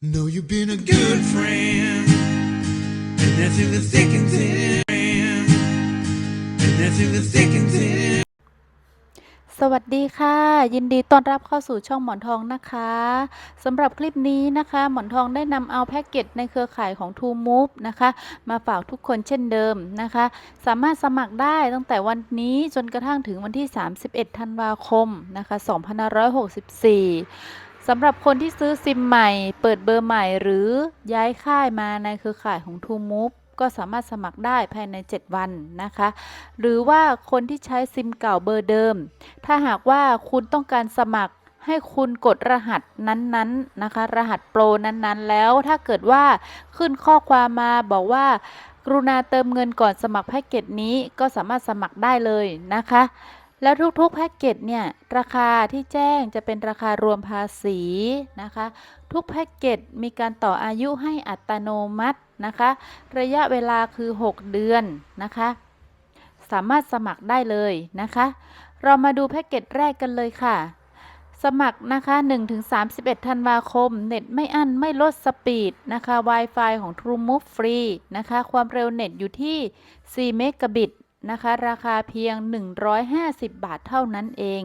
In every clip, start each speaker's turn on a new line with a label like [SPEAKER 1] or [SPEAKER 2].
[SPEAKER 1] No, you've been a good friend, and that's in the thick and thin. And that's in the thick and thin.
[SPEAKER 2] สวัสดีค่ะ ยินดีต้อนรับเข้าสู่ช่องหมอนทองนะคะสำหรับคลิปนี้นะคะ หมอนทองได้นำเอาแพ็กเกจในเครือข่ายของ t o Move นะคะ มาฝากทุกคนเช่นเดิมนะคะ สามารถสมัครได้ตั้งแต่วันนี้จนกระทั่งถึงวันที่ 31 ธันวาคมนะคะ2564 สำหรับคนที่ซื้อซิมใหม่ เปิดเบอร์ใหม่หรือย้ายค่ายมาในเครือข่ายของ t o Move ก็สามารถสมัครได้ภายใน 7 วันนะคะ หรือว่าคนที่ใช้ซิมเก่าเบอร์เดิม ถ้าหากว่าคุณต้องการสมัครให้คุณกดรหัสนั้นๆนะคะ รหัสโปรนั้นๆ แล้วถ้าเกิดว่าขึ้นข้อความมาบอกว่า กรุณาเติมเงินก่อนสมัครแพ็กเกจนี้ก็สามารถสมัครได้เลยนะคะ แล้วทุกๆแพ็กเกจเนี่ยราคาที่แจ้งจะเป็นราคารวมภาษีนะคะ ทุกแพ็กเกจมีการต่ออายุให้อัตโนมัตินะคะ ระยะเวลาคือ 6 เดือนนะคะ สามารถสมัครได้เลยนะคะ เรามาดูแพ็กเกจแรกกันเลยค่ะ สมัครนะคะ 1-31 ธันวาคม เน็ตไม่อั้นไม่ลดสปีดนะคะ Wi-Fi ของ TrueMove ฟรีนะคะ ความเร็วเน็ตอยู่ที่ 4 เมกะบิต นะคะ ราคาเพียง 150 บาทเท่านั้นเอง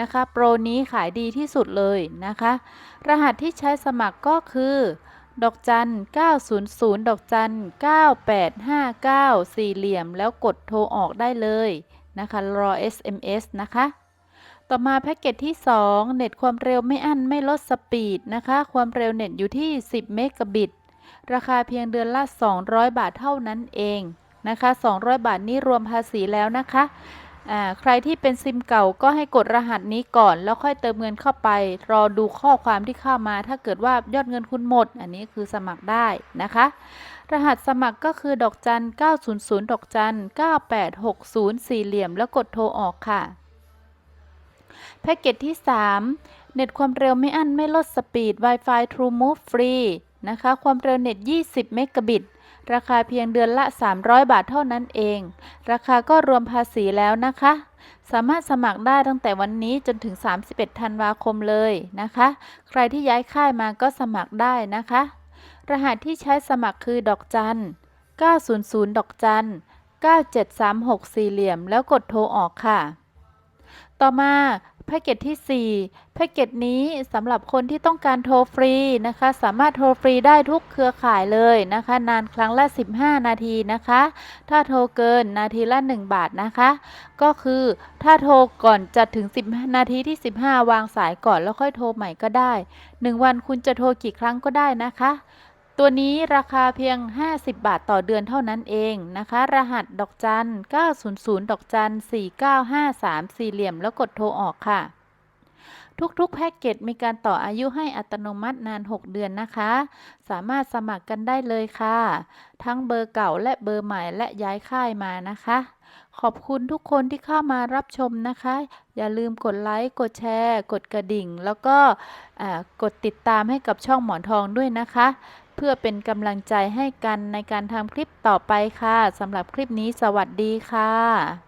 [SPEAKER 2] นะคะ โปรนี้ขายดีที่สุดเลยนะคะ รหัสที่ใช้สมัครก็คือ ดอกจัน 900 ดอกจัน 9859 สี่เหลี่ยม แล้วกดโทรออกได้เลยนะคะ รอ SMS นะคะ ต่อมาแพ็กเกจที่ 2 เน็ตความเร็วไม่อั้นไม่ลดสปีดนะคะ ความเร็วเน็ตอยู่ที่ 10 เมกะบิต ราคาเพียงเดือนละ 200 บาทเท่านั้นเอง นะคะ 200 บาทนี้รวมภาษีแล้วนะคะอ่าใครที่เป็นซิมเก่าก็ให้กดรหัสนี้ก่อน แล้วค่อยเติมเงินเข้าไป รอดูข้อความที่เข้ามา ถ้าเกิดว่ายอดเงินคุณหมด อันนี้คือสมัครได้นะคะ รหัสสมัครก็คือดอกจัน 900 ดอกจัน 9860 สี่เหลี่ยม แล้วกดโทรออกค่ะ แพ็กเกจที่ 3 เน็ตความเร็วไม่อั้นไม่ลดสปีด Wi-Fi TrueMove ฟรี นะคะ ความเร็วเน็ต 20 เมกะบิต ราคาเพียงเดือนละ 300 บาทเท่านั้นเอง ราคาก็รวมภาษีแล้วนะคะ สามารถสมัครได้ตั้งแต่วันนี้จนถึง 31 ธันวาคมเลยนะคะ ใครที่ย้ายค่ายมาก็สมัครได้นะคะ รหัสที่ใช้สมัครคือดอกจัน 900 ดอกจัน 9736 สี่เหลี่ยม แล้วกดโทรออกค่ะ ต่อมา แพ็กเกจที่ 4 แพ็กเกจนี้สำหรับคนที่ต้องการโทรฟรีนะคะ สามารถโทรฟรีได้ทุกเครือข่ายเลยนะคะ นานครั้งละ 15 นาทีนะคะ ถ้าโทรเกินนาทีละ 1 บาทนะคะ ก็คือถ้าโทรก่อนจะถึง 10 นาทีที่ 15 วางสายก่อนแล้วค่อยโทรใหม่ก็ได้ 1 วันคุณจะโทรกี่ครั้งก็ได้นะคะ ตัวนี้ราคาเพียง 50 บาทต่อเดือนเท่านั้นเองนะคะ รหัสดอกจัน 900 ดอกจัน 4953 สี่เหลี่ยมแล้วกดโทรออกค่ะ ทุกๆ แพ็กเกจมีการต่ออายุให้อัตโนมัตินาน 6 เดือนนะคะ สามารถสมัครกันได้เลยค่ะ ทั้งเบอร์เก่าและเบอร์ใหม่และย้ายค่ายมานะคะขอบคุณทุกคนที่เข้ามารับชมนะคะ อย่าลืมกดไลค์ กดแชร์ กดกระดิ่ง แล้วก็กดติดตามให้กับช่องหมอนทองด้วยนะคะ เพื่อเป็นกำลังใจให้กันในการทำคลิปต่อไปค่ะสำหรับคลิปนี้สวัสดีค่ะ